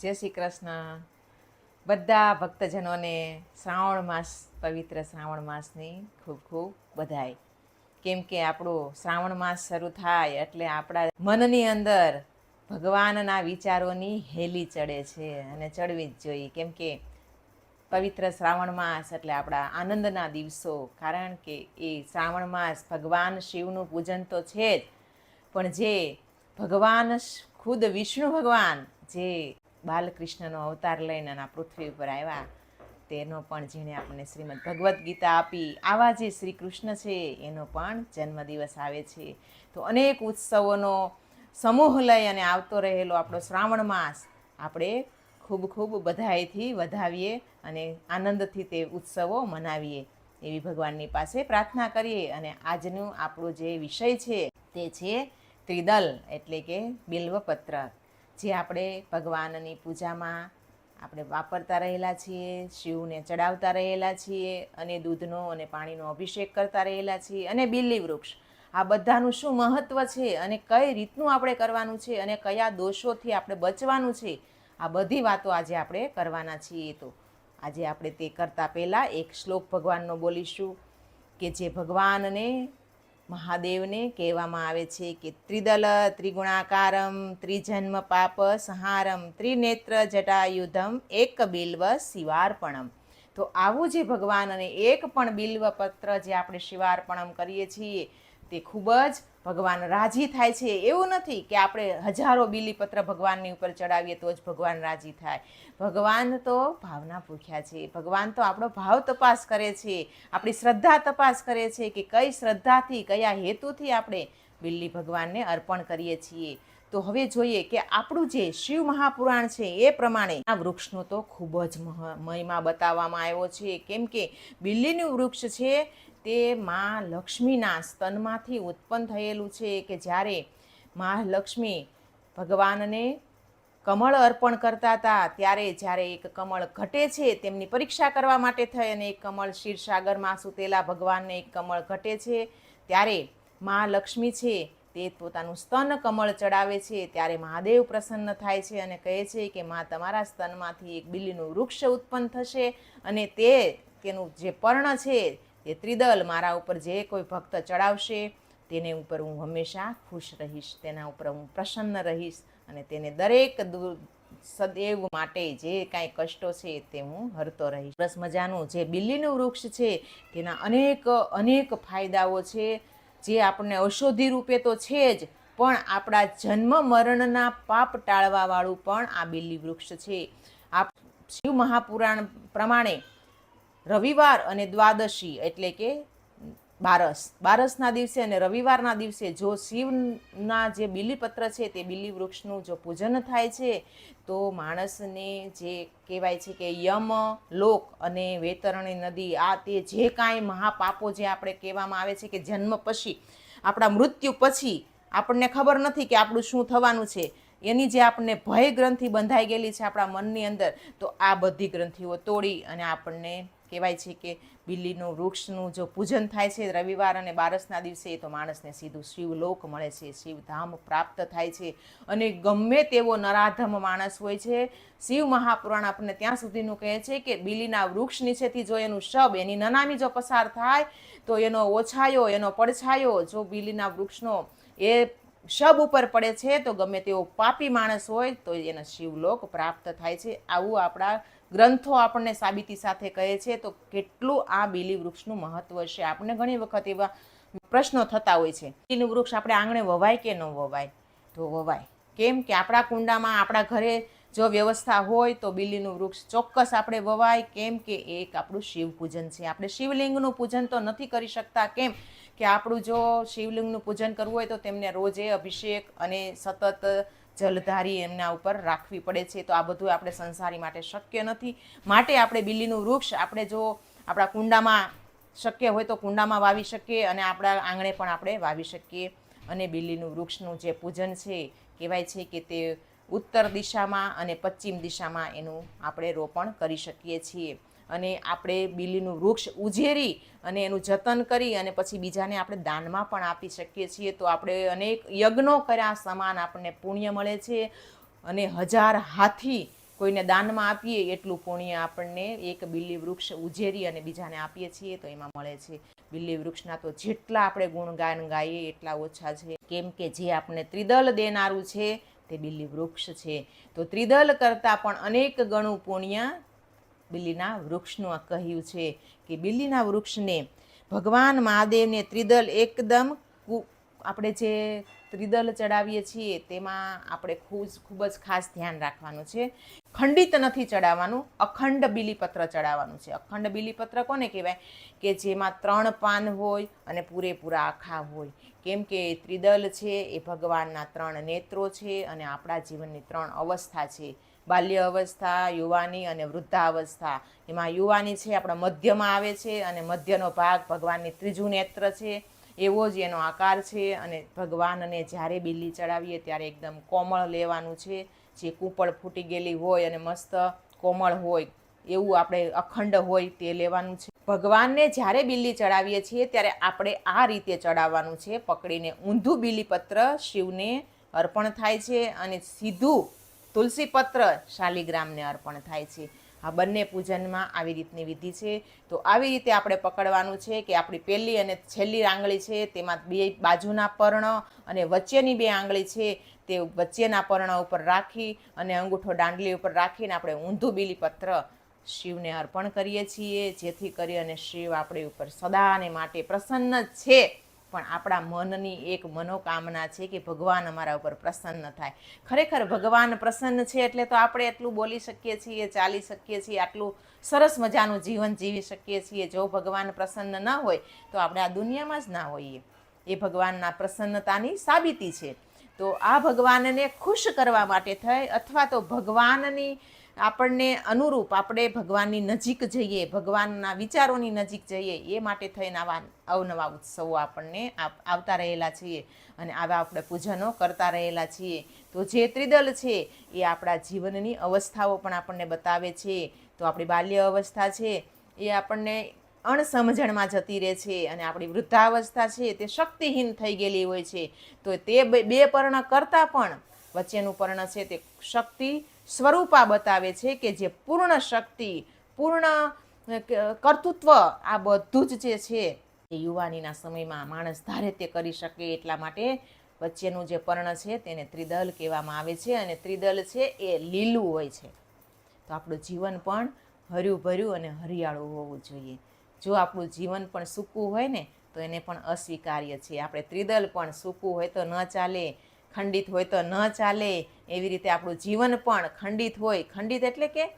જય શ્રી કૃષ્ણ. બધા ભક્તજનોને શ્રાવણ માસ, પવિત્ર શ્રાવણ માસની ખૂબ ખૂબ બધાઈ કેમ કે આપણો શ્રાવણ માસ શરૂ થાય એટલે આપણા મનની અંદર ભગવાનના વિચારોની હેલી ચડે છે અને ચડવી જ જોઈએ. કેમ કે પવિત્ર શ્રાવણ માસ એટલે આપણા આનંદના દિવસો. કારણ કે એ શ્રાવણ માસ ભગવાન શિવનું પૂજન તો છે જ. પણ જે ભગવાન, ખુદ વિષ્ણુ ભગવાન, જે બાલકૃષ્ણનો અવતાર લઈને આ પૃથ્વી ઉપર આવ્યા, તેનો પણ જેણે આપણને શ્રીમદ ભગવદ્ ગીતા આપી, આવા જે શ્રી કૃષ્ણ છે, એનો પણ જન્મદિવસ આવે છે. તો અનેક ઉત્સવોનો સમૂહ લઈ અને આવતો રહેલો આપણો શ્રાવણ માસ આપણે ખૂબ ખૂબ બધાઈથી વધાવીએ અને આનંદથી તે ઉત્સવો મનાવીએ એવી ભગવાનની પાસે પ્રાર્થના કરીએ અને આજનું આપણો જે વિષય છે તે છે ત્રિદલ એટલે કે બિલ્વપત્ર. જે આપણે ભગવાનની પૂજામાં આપણે વાપરતા રહેલા છીએ, શિવને ચડાવતા રહેલા છીએ અને દૂધનો અને પાણીનો અભિષેક કરતા રહેલા છીએ અને બિલ્લી વૃક્ષ. આ બધાનું શું મહત્ત્વ છે અને કઈ રીતનું આપણે કરવાનું છે અને કયા દોષોથી આપણે બચવાનું છે? આ બધી વાતો આજે આપણે કરવાના છીએ તો. આજે આપણે તે કરતાં પહેલાં એક શ્લોક ભગવાનનો બોલીશું કે જે ભગવાનને મહાદેવને કહેવામાં આવે છે કે ત્રિદલ, ત્રિગુણાકારમ, ત્રિજન્મ પાપ, સંહારમ, ત્રિનેત્ર જટાયુધમ, એક બિલ્વ, શિવાર્પણમ. તો આવું જે ભગવાન અને એક પણ બિલ્વ પત્ર જે આપણે શિવાર્પણમ કરીએ છીએ, તે ખૂબ જ ભગવાન રાજી થાય છે. એવું નથી કે આપણે હજારો બિલીપત્ર ભગવાનની ઉપર ચડાવીએ તો જ ભગવાન રાજી થાય. ભગવાન તો ભાવના ભૂખ્યા છે. ભગવાન તો આપણો ભાવ તપાસ કરે છે. આપણી શ્રદ્ધા તપાસ કરે છે કે કઈ શ્રદ્ધાથી, કયા હેતુથી આપણે બિલ્લી ભગવાનને અર્પણ કરીએ છીએ. તો હવે જોઈએ કે આપણું જે શિવ મહાપુરાણ છે એ પ્રમાણે આ વૃક્ષનો તો ખૂબ જ મહ- મહિમા બતાવવામાં આવ્યો છે. કેમ કે બિલ્લીનું વૃક્ષ છે તે મા લક્ષ્મીના સ્તનમાંથી ઉત્પન્ન થયેલું છે કે જ્યારે મા લક્ષ્મી ભગવાનને કમળ અર્પણ કરતા હતા, ત્યારે જ્યારે એક કમળ ઘટે છે તેમની પરીક્ષા કરવા માટે થઈ અને એક કમળ ક્ષીરસાગરમાં સૂતેલા ભગવાનને એક કમળ ઘટે છે, ત્યારે મા લક્ષ્મી છે તે પોતાનું સ્તન કમળ ચડાવે છે, ત્યારે મહાદેવ પ્રસન્ન થાય છે અને કહે છે કે મા તમારા સ્તનમાંથી એક બિલ્લીનું વૃક્ષ ઉત્પન્ન થશે અને તે તેનું જે પર્ણ છે તે ત્રિદલ મારા ઉપર જે કોઈ ભક્ત ચડાવશે, તેને ઉપર હું હંમેશા ખુશ રહીશ, તેના ઉપર હું પ્રસન્ન રહીશ અને તેને દરેક સદૈવ માટે જે કાંઈ કષ્ટો છે તે હું હરતો રહીશ. સરસ મજાનું જે બિલ્લીનું વૃક્ષ છે, તેના અનેક અનેક ફાયદાઓ છે. જે આપણને ઔષધિ રૂપે તો છે જ, પણ આપણા જન્મ મરણના પાપ ટાળવાવાળું પણ આ બિલ્લી વૃક્ષ છે. આ શિવ મહાપુરાણ પ્રમાણે રવિવાર અને દ્વાદશી એટલે કે બારસ. બારસના દિવસે અને રવિવારના દિવસે જો શિવના જે બિલીપત્ર છે તે બિલી વૃક્ષનું જો પૂજન થાય છે, તો માણસને જે કહેવાય છે કે યમ, લોક અને વેતરણી નદી, આ તે જે કાંઈ મહાપાપો જે આપણે કહેવામાં આવે છે કે જન્મ પછી, આપણા મૃત્યુ પછી આપણને ખબર નથી કે આપણું શું થવાનું છે. એની જે આપણને ભય ગ્રંથિ બંધાઈ ગયેલી છે આપણા મનની અંદર, તો આ બધી ગ્રંથિઓ તોડી અને આપણને કહેવાય છે કે બિલ્લીનું વૃક્ષનું જો પૂજન થાય છે રવિવાર અને બારસના દિવસે તો માણસને સીધું શિવલોક મળે છે, શિવધામ પ્રાપ્ત થાય છે. અને ગમે તેવો નરાધમ માણસ હોય છે, શિવ મહાપુરાણ આપણને ત્યાં સુધીનું કહે છે કે બિલીના વૃક્ષ નીચેથી જો એનું શબ, એની નનામી જો પસાર થાય, તો એનો ઓછાયો, એનો પડછાયો, જો બિલીના વૃક્ષનો એ શબ ઉપર પડે છે, તો ગમે તેવો પાપી માણસ હોય, તો એને શિવલોક પ્રાપ્ત થાય છે. આવું આપણા ગ્રંથો આપણને સાબિતી સાથે કહે છે, તો કેટલું આ બીલી વૃક્ષનું મહત્વ છે? આપણને ઘણી વખત એવા પ્રશ્નો થતા હોય છે. બીલીનું વૃક્ષ આપણે આંગણે વવાય કે ન વવાય? તો વવાય. કેમ કે આપણા કુંડામાં, આપણા ઘરે જો વ્યવસ્થા હોય, તો બીલીનું વૃક્ષ ચોક્કસ આપણે વવાય. કેમ કે એક આપણું શિવ પૂજન છે. આપણે શિવલિંગનું પૂજન તો નથી કરી શકતા. કેમ કે આપણું જો શિવલિંગનું પૂજન કરવું હોય, તો તેમને રોજે અભિષેક અને સતત જલધારી એમના ઉપર રાખવી પડે છે. તો આ બધું આપણે સંસારી માટે શક્ય નથી. માટે આપણે બિલ્લીનું વૃક્ષ આપણે જો આપણા કુંડામાં શક્ય હોય તો કુંડામાં વાવી શકીએ અને આપણા આંગણે પણ આપણે વાવી શકીએ. અને બિલ્લીનું વૃક્ષનું જે પૂજન છે કહેવાય છે કે તે ઉત્તર દિશામાં અને પશ્ચિમ દિશામાં એનું આપણે રોપણ કરી શકીએ છીએ. અને આપણે બિલીનું વૃક્ષ ઉજેરી અને એનું જતન કરી અને પછી બીજાને આપણે દાનમાં પણ આપી શકીએ છીએ. તો આપણે અનેક યજ્ઞો કર્યા, સમાન આપણને પુણ્ય મળે છે અને હજાર હાથી કોઈને દાનમાં આપીએ એટલું પુણ્ય આપણને એક બિલ્લી વૃક્ષ ઉજેરી અને બીજાને આપીએ છીએ, તો એમાં મળે છે. બિલ્લી વૃક્ષના તો જેટલા આપણે ગુણગાન ગાઈએ એટલા ઓછા છે. કેમ કે જે આપણે ત્રિદલ દેનારું છે તે બિલ્લી વૃક્ષ છે. તો ત્રિદલ કરતાં પણ અનેક ગણું પુણ્ય બિલ્લીના વૃક્ષનું કહ્યું છે કે બિલ્લીના વૃક્ષને ભગવાન મહાદેવને ત્રિદલ એકદમ આપણે જે ત્રિદલ ચડાવીએ છીએ તેમાં આપણે ખૂબ ખૂબ જ ખાસ ધ્યાન રાખવાનું છે. ખંડિત નથી ચડાવવાનું, અખંડ બિલીપત્ર ચડાવવાનું છે. અખંડ બિલીપત્ર કોને કહેવાય? કે જેમાં ત્રણ પાન હોય અને પૂરેપૂરા આખા હોય. કેમ કે ત્રિદલ છે, એ ભગવાનના ત્રણ નેત્રો છે અને આપણા જીવનની ત્રણ અવસ્થા છે. બાલ્ય અવસ્થા યુવાની અને વૃદ્ધાવસ્થા. એમાં યુવાની છે, આપણા મધ્યમાં આવે છે અને મધ્યનો ભાગ ભગવાનની ત્રીજું નેત્ર છે. એવો જ એનો આકાર છે અને ભગવાનને જ્યારે બિલ્લી ચડાવીએ ત્યારે એકદમ કોમળ લેવાનું છે. જે કૂપળ ફૂટી ગયેલી હોય અને મસ્ત કોમળ હોય, એવું આપણે અખંડ હોય તે લેવાનું છે. ભગવાનને જ્યારે બિલ્લી ચડાવીએ છીએ ત્યારે આપણે આ રીતે ચડાવવાનું છે. પકડીને ઊંધું બિલીપત્ર શિવને અર્પણ થાય છે અને સીધું તુલસી પત્ર શાલિગ્રામને અર્પણ થાય છે. આ બંને પૂજનમાં આવી રીતની વિધિ છે. તો આવી રીતે આપણે પકડવાનું છે કે આપણી પહેલી અને છેલ્લી આંગળી છે, તેમાં બે બાજુના પર્ણ અને વચ્ચેની બે આંગળી છે, તે વચ્ચેના પર્ણ ઉપર રાખી અને અંગૂઠો દાંડલી ઉપર રાખીને આપણે ઊંધું બીલીપત્ર શિવને અર્પણ કરીએ છીએ. જેથી કરી અને શિવ આપણી ઉપર સદાને માટે પ્રસન્ન છે. પણ આપણા મનની એક મનોકામના છે કે ભગવાન અમારા ઉપર પ્રસન્ન થાય. ખરેખર ભગવાન પ્રસન્ન છે એટલે તો આપણે એટલું બોલી શકીએ છીએ, ચાલી શકીએ છીએ, આટલું સરસ મજાનું જીવન જીવી શકીએ છીએ. જો ભગવાન પ્રસન્ન ન હોય તો આપણે આ દુનિયામાં જ ના હોઈએ. એ ભગવાનના પ્રસન્નતાની સાબિતી છે. તો આ ભગવાનને ખુશ કરવા માટે થઈ અથવા તો ભગવાનની આપણને અનુરૂપ આપણે ભગવાનની નજીક જઈએ, ભગવાનના વિચારોની નજીક જઈએ, એ માટે થઈને આવા અવનવા ઉત્સવો આપણને આપ- આવતા રહેલા છીએ અને આવા આપણે પૂજનો કરતા રહેલા છીએ. તો જે ત્રિદલ છે, એ આપણા જીવનની અવસ્થાઓ પણ આપણને બતાવે છે. તો આપણી બાલ્ય અવસ્થા છે, એ આપણને અણસમજણમાં જતી રહે છે અને આપણી વૃદ્ધાવસ્થા છે, તે શક્તિહીન થઈ ગયેલી હોય છે. તો તે બે પર્ણ કરતાં પણ વચ્ચેનું પર્ણ છે, તે શક્તિ સ્વરૂપા બતાવે છે કે જે પૂર્ણ શક્તિ, પૂર્ણ કર્તૃત્વ આ બધું જ જે છે, એ યુવાનીના સમયમાં માણસ ધારે તે કરી શકે એટલા માટે વચ્ચેનું જે પર્ણ છે તેને ત્રિદલ કહેવામાં આવે છે અને ત્રિદલ છે એ લીલું હોય છે. તો આપણું જીવન પણ હર્યું ભર્યું અને હરિયાળું હોવું જોઈએ. જો આપણું જીવન પણ સૂકું હોય ને, તો એને પણ અસ્વીકાર્ય છે. આપણે ત્રિદલ પણ સૂકું હોય તો ન ચાલે. ખંડિત હોય તો ન ચાલે. એવી રીતે આપણું જીવન પણ ખંડિત હોય. ખંડિત એટલે કે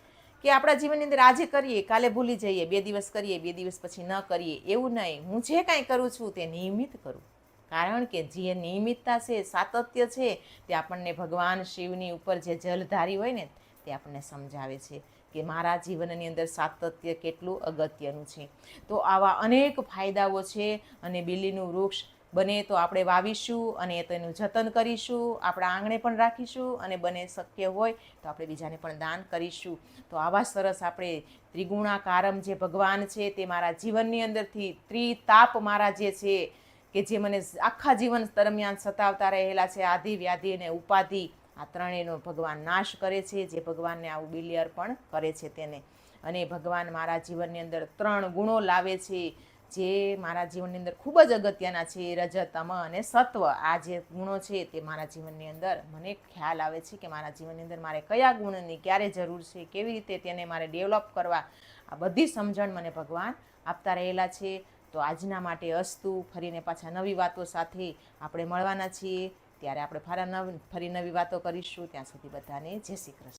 કે આપણા જીવનની અંદર આજે કરીએ, કાલે ભૂલી જઈએ, બે દિવસ કરીએ, બે દિવસ પછી ન કરીએ, એવું નહીં. હું જે કાંઈ કરું છું તે નિયમિત કરું. કારણ કે જે નિયમિતતા છે, સાતત્ય છે, તે આપણને ભગવાન શિવની ઉપર જે જલધારી હોય ને, તે આપણને સમજાવે છે કે મારા જીવનની અંદર સાતત્ય કેટલું અગત્યનું છે. તો આવા અનેક ફાયદાઓ છે અને બિલ્લીનું વૃક્ષ બને તો આપણે વાવીશું અને તેનું જતન કરીશું, આપણા આંગણે પણ રાખીશું અને બને શક્ય હોય તો આપણે બીજાને પણ દાન કરીશું. તો આવા સરસ આપણે ત્રિગુણાકારમ જે ભગવાન છે તે મારા જીવનની અંદરથી ત્રિતાપ મારા જે છે કે જે મને આખા જીવન દરમિયાન સતાવતા રહેલા છે, આધિ વ્યાધિ અને ઉપાધિ, આ ત્રણેયનો ભગવાન નાશ કરે છે, જે ભગવાનને આવું બિલિયર પણ કરે છે તેને. અને ભગવાન મારા જીવનની અંદર ત્રણ ગુણો લાવે છે. જે મારા જીવનની અંદર ખૂબ જ અગત્યના છે રજ તમ અને સત્વ. આ જે ગુણો છે તે મારા જીવનની અંદર મને ખ્યાલ આવે છે કે મારા જીવનની અંદર મારે કયા ગુણની ક્યારે જરૂર છે, કેવી રીતે તેને મારે ડેવલપ કરવા, આ બધી સમજણ મને ભગવાન આપતા રહેલા છે. તો આજના માટે અસ્તુ. ફરીને પાછા નવી વાતો સાથે આપણે મળવાના છીએ. ત્યારે આપણે ફરા નવ, ફરી નવી વાતો કરીશું. ત્યાં સુધી બધાને જય શ્રી કૃષ્ણ.